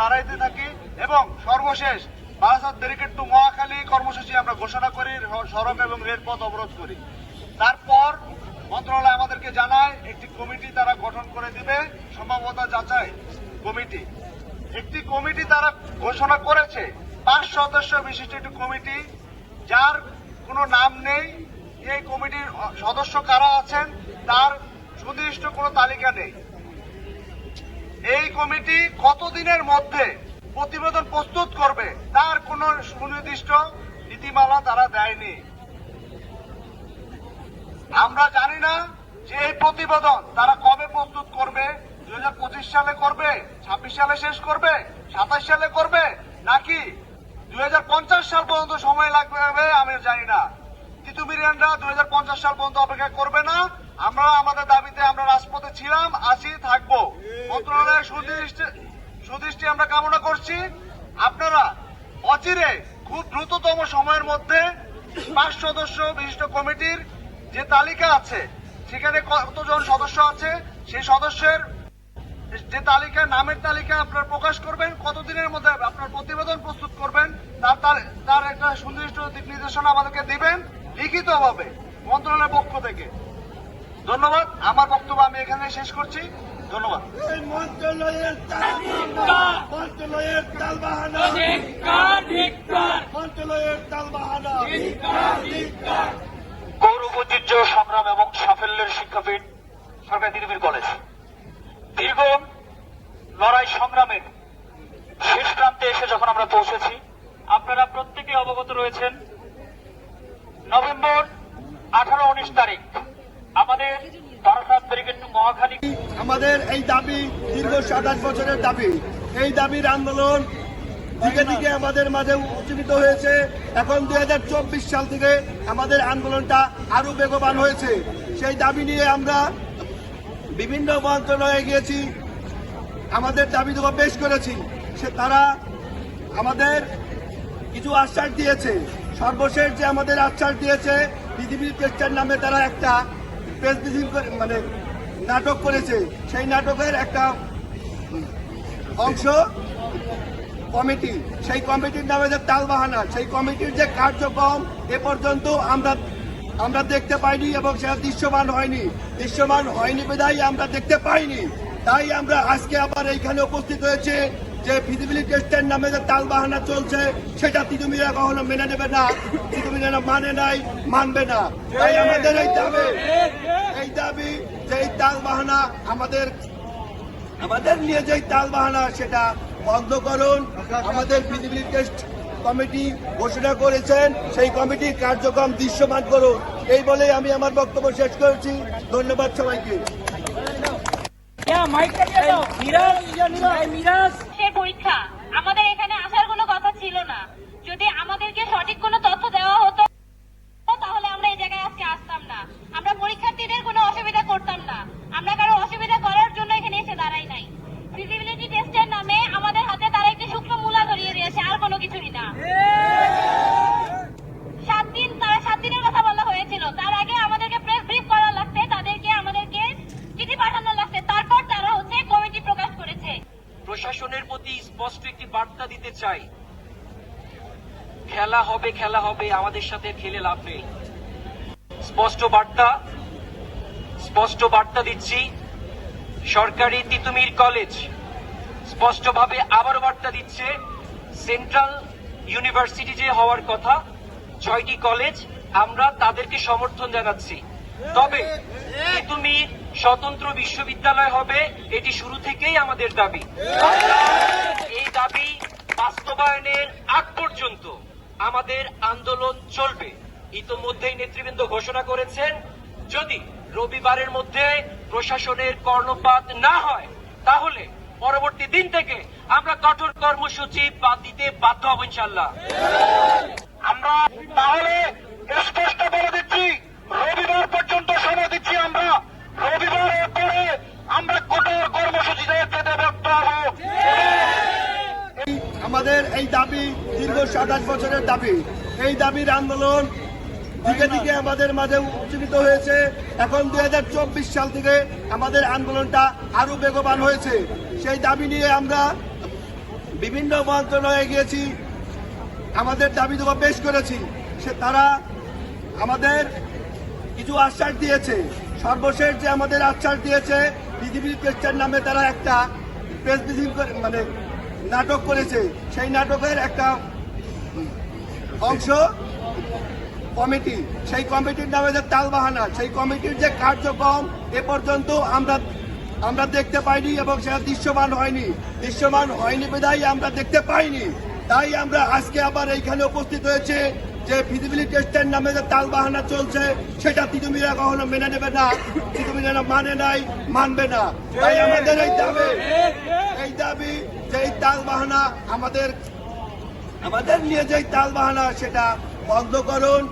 বাড়াইতে থাকি এবং সর্বশেষ বারাসাত ব্যারিকেড টু মহাখালী কর্মসূচি আমরা ঘোষণা করি সড়ক এবং রেলপথ অবরোধ করি। তারপর মন্ত্রণালয় আমাদেরকে জানায়, একটি কমিটি তারা গঠন করে দিবে, সম্ভাব্যতা যাচাই কমিটি। একটি কমিটি তারা ঘোষণা করেছে, পাঁচ সদস্য বিশিষ্ট একটি কমিটি, যার কোনো নাম নেই। এই কমিটির সদস্য কারা আছেন, তার সুনির্দিষ্ট কোনো তালিকা নেই। এই কমিটি কতদিনের মধ্যে প্রতিবেদন প্রস্তুত করবে, তার কোনো সুনির্দিষ্ট নীতিমালা তারা দেয়নি। আমরা জানি না যে এই প্রতিবেদন তারা কবে প্রস্তুত করবে দুই হাজার পঁচিশ সালে করবে, ছাব্বিশ সালে শেষ করবে, সাতাশ সালে করবে, নাকি দুই হাজার পঞ্চাশ সাল পর্যন্ত সময় লাগবে আমি জানি না। তিতুমিরিয়ানরা দুই সাল পর্যন্ত অপেক্ষা করবে না আমরা আমাদের দাবিতে আমরা রাজপথে ছিলাম, আছি, থাকব। মন্ত্রণালয়ের সুদৃষ্টি সুদৃষ্টি আমরা কামনা করছি। আপনারা অচিরে খুব দ্রুততম সময়ের মধ্যে পাঁচ সদস্য বিশিষ্ট কমিটির যে তালিকা আছে, সেখানে কতজন সদস্য আছে, সেই সদস্যের যে তালিকা, নামের তালিকা আপনার প্রকাশ করবেন, কতদিনের মধ্যে আপনার প্রতিবেদন প্রস্তুত করবেন, তার তার- একটা সুনির্দিষ্ট দিক নির্দেশনা আমাদেরকে দিবেন, লিখিতভাবে মন্ত্রণালয়ের পক্ষ থেকে। ধন্যবাদ। আমার বক্তব্য আমি এখানে শেষ করছি। ধন্যবাদ। গৌরব ঐতিহ্য সংগ্রাম এবং সাফল্যের শিক্ষাপীঠ সরকারি তিরুবীর কলেজ। দীর্ঘ লড়াই সংগ্রামের শেষ প্রান্তে এসে যখন আমরা পৌঁছেছি আপনারা প্রত্যেকে অবগত রয়েছেন। নভেম্বর আঠারো উনিশ তারিখ। আমাদের এই দাবি দীর্ঘ সাতাশ বছরের দাবি। এই দাবির আন্দোলন দিকে দিকে আমাদের মাঝে উজ্জীবিত হয়েছে। এখন দু হাজার চব্বিশ সাল থেকে আমাদের আন্দোলনটা আরও বেগবান হয়েছে। সেই দাবি নিয়ে আমরা বিভিন্ন মন্ত্রণালয়ে গিয়েছি। আমাদের দাবি দেওয়া পেশ করেছি। সে তারা আমাদের কিছু আশ্বাস দিয়েছে। সর্বশেষ যে আমাদের আশ্বাস দিয়েছে, পৃথিবীর টেস্টার নামে তারা একটা মানে নাটক করেছে। সেই নাটকের একটা অংশ কমিটি। সেই কমিটির নামে যে তালবাহানা। সেই কমিটির যে কার্যক্রম এ পর্যন্ত আমরা আমরা দেখতে পাইনি এবং সেটা দৃশ্যমান হয়নি। দৃশ্যমান হয়নি বিধায় আমরা দেখতে পাইনি। তাই আমরা আজকে আবার এইখানে উপস্থিত হয়েছে। যে ফিজিবিলি টেস্টের নামে যে তাল বাহানা চলছে, সেটা তিতুমিরা কখনো মেনে নেবে না। তিতুমিরা মানে নাই, মানবে না। তাই আমাদের এই দাবি এই দাবি যে এই তালবাহানা আমাদের আমাদের নিয়ে যে তাল বাহানা সেটা বন্ধ করুন। আমাদের ফিজিবিলিটি টেস্ট কমিটি ঘোষণা করেছেন, সেই কমিটির কার্যক্রম দৃশ্যমান করুন। এই বলেই আমি আমার বক্তব্য শেষ করেছি। ধন্যবাদ সবাইকে। সে পরীক্ষা। আমাদের এখানে আসার কোনো কথা ছিল না। যদি আমাদেরকে সঠিক কোনো তথ্য দেওয়া হতো, তাহলে আমরা এই জায়গায় আজকে আসতাম না আমরা পরীক্ষার্থীদের কোনো অসুবিধা করতাম না আমরা কারও অসুবিধা করার জন্য এখানে এসে দাঁড়াই নাই ফিজিবিলিটি টেস্টের নামে আমাদের হাতে তারা একটি শুকনো মূলা ধরিয়ে দিয়েছে আর কোনো কিছুই না সাত দিন তারা সাত দিনের কথা বলা হয়েছিল তার আগে আমাদেরকে প্রেস ব্রিফ করা লাগছে তাদেরকে আমাদেরকে চিঠি পাঠানো লাগছে তারপর তারা হচ্ছে কমিটি প্রকাশ করেছে প্রশাসনের প্রতি স্পষ্ট একটি বার্তা দিতে চাই। খেলা হবে খেলা হবে, আমাদের সাথে খেলে লাভ নেই। স্পষ্ট বার্তা স্পষ্ট বার্তা দিচ্ছি। সরকারি তিতুমির কলেজ স্পষ্টভাবে আবার বার্তা দিচ্ছে। সেন্ট্রাল ইউনিভার্সিটি যে হওয়ার কথা, ছয়টি কলেজ, আমরা তাদেরকে সমর্থন জানাচ্ছি। তবে তিতুমির স্বতন্ত্র বিশ্ববিদ্যালয় হবে, এটি শুরু থেকেই আমাদের দাবি। এই দাবি বাস্তবায়নের আগ পর্যন্ত আমাদের আন্দোলন চলবে। ইতোমধ্যেই নেতৃবৃন্দ ঘোষণা করেছেন, যদি রবিবারের মধ্যে প্রশাসনের কর্ণপাত না হয়, তাহলে পরবর্তী দিন থেকে আমরা কঠোর কর্মসূচি বাদ দিতে বাধ্য হব ইনশাল্লাহ আমরা তাহলে স্পষ্ট বলে দিচ্ছি রবিবার পর্যন্ত সময় দিচ্ছি আমরা। রবিবারের পরে আমরা কঠোর কর্মসূচিতে যেতে হব। আমাদের এই দাবি দীর্ঘ সাতাশ বছরের দাবি। এই দাবির আন্দোলন দিকে দিকে আমাদের মাঝে উজ্জীবিত হয়েছে। এখন দু হাজার চব্বিশ সাল থেকে আমাদের আন্দোলনটা আরও বেগবান হয়েছে। সেই দাবি নিয়ে আমরা বিভিন্ন মন্ত্রণালয়ে গিয়েছি। আমাদের দাবি পেশ করেছি। সে তারা আমাদের কিছু আশ্বাস দিয়েছে। সর্বশেষ যে আমাদের আশ্বাস দিয়েছে পৃথিবীর টেস্টের নামে তারা একটা প্রেস করে মানে নাটক করেছে। সেই নাটকের একটা অংশ কমিটি। সেই কমিটির নামে যে তালবাহানা। সেই কমিটির যে কার্যক্রম এ পর্যন্ত আমরা আমরা দেখতে পাইনি এবং সেটা দৃশ্যমান হয়নি। দৃশ্যমান হয়নি বিধায় আমরা দেখতে পাইনি। তাই আমরা আজকে আবার এইখানে উপস্থিত হয়েছে। যে ফিজিবিলি টেস্টের নামে যে তাল বাহানা চলছে, সেটা তিতুমিরা কখনো মেনে নেবে না। তিতুমিরা মানে নাই, মানবে না। তাই আমাদের এই দাবি এই দাবি যে এই তালবাহানা আমাদের আমাদের নিয়ে যে তাল বাহানা সেটা বন্ধ করুন।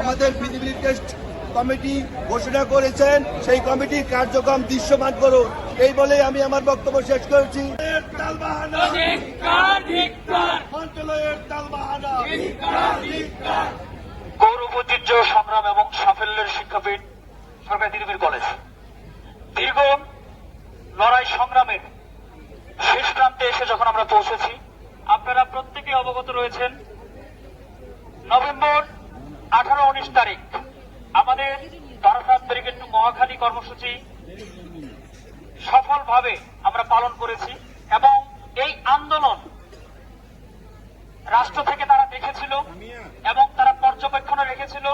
আমাদের ফিজিবিলিটি টেস্ট কমিটি ঘোষণা করেছেন, সেই কমিটির কার্যক্রম দৃশ্যমান করুন। এই বলে আমি আমার বক্তব্য শেষ করেছি। গৌরব ঐতিহ্য সংগ্রাম এবং সাফল্যের শিক্ষাপীঠ সরকারি তিরুবীর কলেজ। দীর্ঘ লড়াই সংগ্রামের শেষ প্রান্তে এসে যখন আমরা পৌঁছেছি, আপনারা প্রত্যেকে অবগত রয়েছেন, নভেম্বর আঠারো উনিশ তারিখ, আমাদের বারাসাত ব্রিগেড টু মহাখালী কর্মসূচি সফলভাবে আমরা পালন করেছি এবং এই আন্দোলন রাষ্ট্র থেকে তারা দেখেছিল এবং তারা পর্যবেক্ষণে রেখেছিল।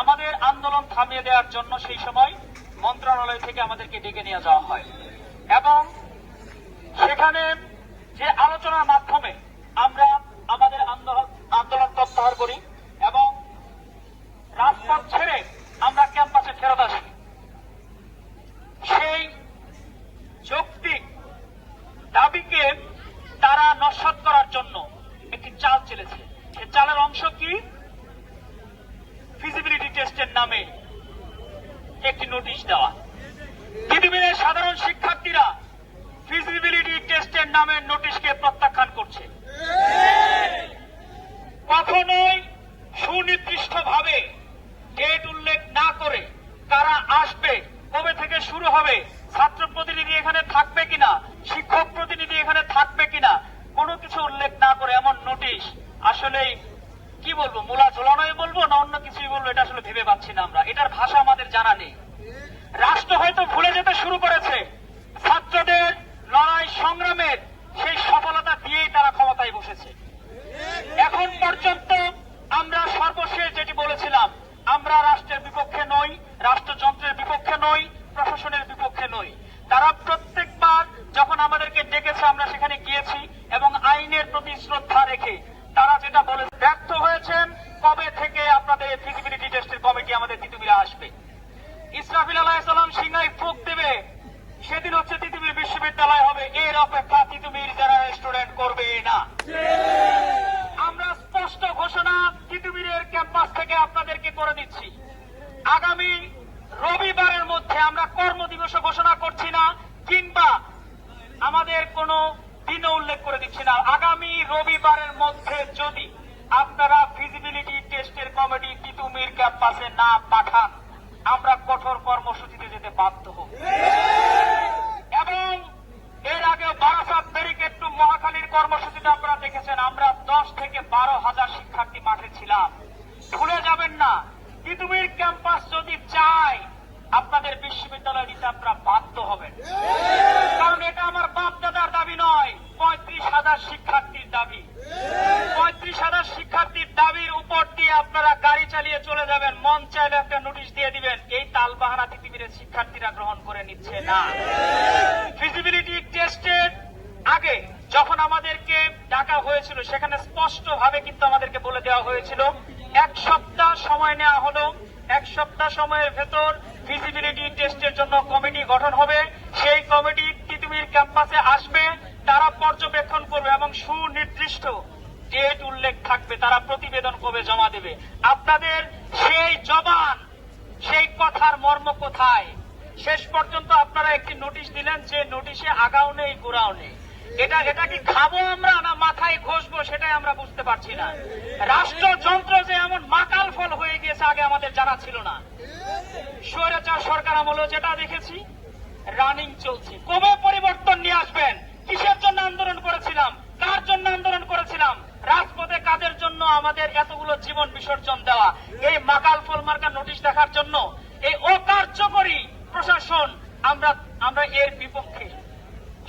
আমাদের আন্দোলন থামিয়ে দেওয়ার জন্য সেই সময় মন্ত্রণালয় থেকে আমাদেরকে ডেকে নিয়ে যাওয়া হয়। এবং সেখানে যে আলোচনার মাধ্যমে আমরা আমাদের আন্দোলন আন্দোলন প্রত্যাহার করি এবং রাজপথ ছেড়ে আমরা ক্যাম্পাসে ফেরত আসি সেই যৌক্তিক দাবিকে তারা নস্বাত করার জন্য একটি চাল চেলেছে সে চালের অংশ কি ফিজিবিলিটি টেস্টের নামে একটি নোটিশ দেওয়া। পৃথিবীর সাধারণ শিক্ষার্থীরা ফিজিবিলিটি টেস্টের নামে নোটিশকে প্রত্যাখ্যান করছে। কখনোই সুনির্দিষ্টভাবে ডেট উল্লেখ না করে তারা আসবে, কবে থেকে শুরু হবে, ছাত্র প্রতিনিধি এখানে থাকবে কিনা শিক্ষক প্রতিনিধি এখানে থাকবে কিনা কোনো কিছু উল্লেখ না করে এমন নোটিশ আসলেই কি বলব মূলা ঝোলানোই বলব না অন্য কিছুই বলব এটা আসলে ভেবে পাচ্ছি না আমরা এটার ভাষা আমাদের জানা নেই রাষ্ট্র হয়তো ভুলে যেতে শুরু করেছে ছাত্রদের লড়াই সংগ্রামের সেই সফলতা দিয়েই তারা ক্ষমতায় বসেছে এখন পর্যন্ত আমরা সর্বশেষ যেটি বলেছিলাম আমরা রাষ্ট্রের বিপক্ষে নই রাষ্ট্রযন্ত্রের বিপক্ষে নই প্রশাসনের বিপক্ষে নই তারা প্রত্যেকবার যখন আমাদেরকে ডেকেছে আমরা সেখানে গিয়েছি এবং আইনের প্রতি শ্রদ্ধা রেখে তারা যেটা বলে ব্যর্থ হয়েছেন কবে থেকে আপনাদের ফিজিবিলিটি টেস্টের কমিটি আমাদের তিতুমিরা আসবে ইসরাফিল আলাহিসাল্লাম সিংহাই ফুক দেবে। সেদিন হচ্ছে তিতুমির বিশ্ববিদ্যালয় হবে। এর অপেক্ষা তিতুমির যারা স্টুডেন্ট করবে না। আমরা স্পষ্ট ঘোষণা তিতুমিরের ক্যাম্পাস থেকে আপনাদেরকে করে দিচ্ছি। আগামী রবিবারের মধ্যে আমরা কর্মদিবস ঘোষণা করছি না, কিংবা আমাদের কোনো দিনে উল্লেখ করে দিচ্ছি না। আগামী রবিবারের মধ্যে যদি আপনারা ফিজিবিলিটি টেস্টের কমিটি তিতুমির ক্যাম্পাসে না পাঠান আমরা কঠোর কর্মসূচিতে যেতে বাধ্য হব এবং এর আগে বারাসাত ব্যারিকেড টু মহাখালীর কর্মসূচিতে আপনারা দেখেছেন, আমরা দশ থেকে বারো হাজার শিক্ষার্থী মাঠে ছিলাম। ভুলে যাবেন না তিতুমির ক্যাম্পাস যদি চায়, আপনাদের বিশ্ববিদ্যালয় দিতে আপনারা বাধ্য হবেন। কারণ এটা আমার বাপ দাদার দাবি নয়, পঁয়ত্রিশ হাজার শিক্ষার্থীর দাবি। পঁয়ত্রিশ হাজার শিক্ষার্থীর দাবির উপর দিয়ে আপনারা গাড়ি চালিয়ে চলে যাবেন। মন চাইলে একটা নোটিশ দিয়ে দিবেন, এই তালবাহানা তিতিমিরের শিক্ষার্থীরা গ্রহণ করে নিচ্ছে না। ফিজিবিলিটি টেস্টের আগে যখন আমাদেরকে ডাকা হয়েছিল, সেখানে স্পষ্ট ভাবে কিন্তু আমাদেরকে বলে দেওয়া হয়েছিল, এক সপ্তাহ সময় নেওয়া হলো, এক সপ্তাহ সময়ের ভেতর ফিজিবিলিটি টেস্টের জন্য কমিটি গঠন হবে। সেই কমিটি তিতুমির ক্যাম্পাসে আসবে, তারা পর্যবেক্ষণ করবে এবং সুনির্দিষ্ট ডেট উল্লেখ থাকবে, তারা প্রতিবেদন কবে জমা দেবে। আপনাদের সেই জবান, সেই কথার মর্ম কোথায়? শেষ পর্যন্ত আপনারা একটি নোটিশ দিলেন যে নোটিশে আগাও নেই, গোড়াও নেই। এটা এটা কি খাব আমরা না মাথায় ঘষবো সেটাই আমরা বুঝতে পারছি না। রাষ্ট্রযন্ত্র যে এমন মাকাল ফল হয়ে গিয়েছে আগে আমাদের জানা ছিল না। স্বৈরাচার সরকার আমলেও যেটা দেখেছি, রানিং চলছে। কবে পরিবর্তন নিয়ে আসবেন? কিসের জন্য আন্দোলন করেছিলাম? কার জন্য বিসর্জন দেওয়া? এই মাকাল ফল মার্কা নোটিশ দেখার জন্য এই অকার্যকরী প্রশাসন আমরা আমরা এর বিপক্ষে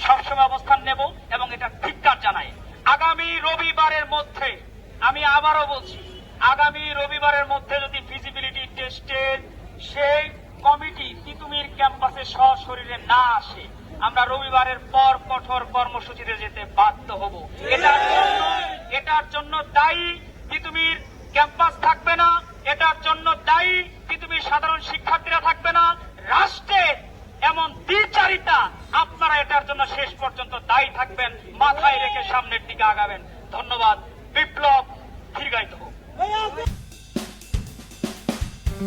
সবসময় অবস্থান নেব এবং এটা ধিক্কার জানাই। আগামী রবিবারের মধ্যে, আমি আবারও বলছি, আগামী রবিবারের মধ্যে যদি ফিজিবিলিটি টেস্টের সেই কমিটি তিতুমির ক্যাম্পাসে সশরীরে না আসে, আমরা রবিবারের পর কঠোর কর্মসূচিতে যেতে বাধ্য হব। এটার জন্য এটার জন্য দায়ী পৃথিবীর ক্যাম্পাস থাকবে না। এটার জন্য দায়ী পৃথিবীর সাধারণ শিক্ষার্থীরা থাকবে না। রাষ্ট্রে এমন দ্বিচারিতা আপনারা এটার জন্য শেষ পর্যন্ত দায়ী থাকবেন, মাথায় রেখে সামনের দিকে আগাবেন। ধন্যবাদ। বিপ্লব, দীর্ঘায়িত হোক।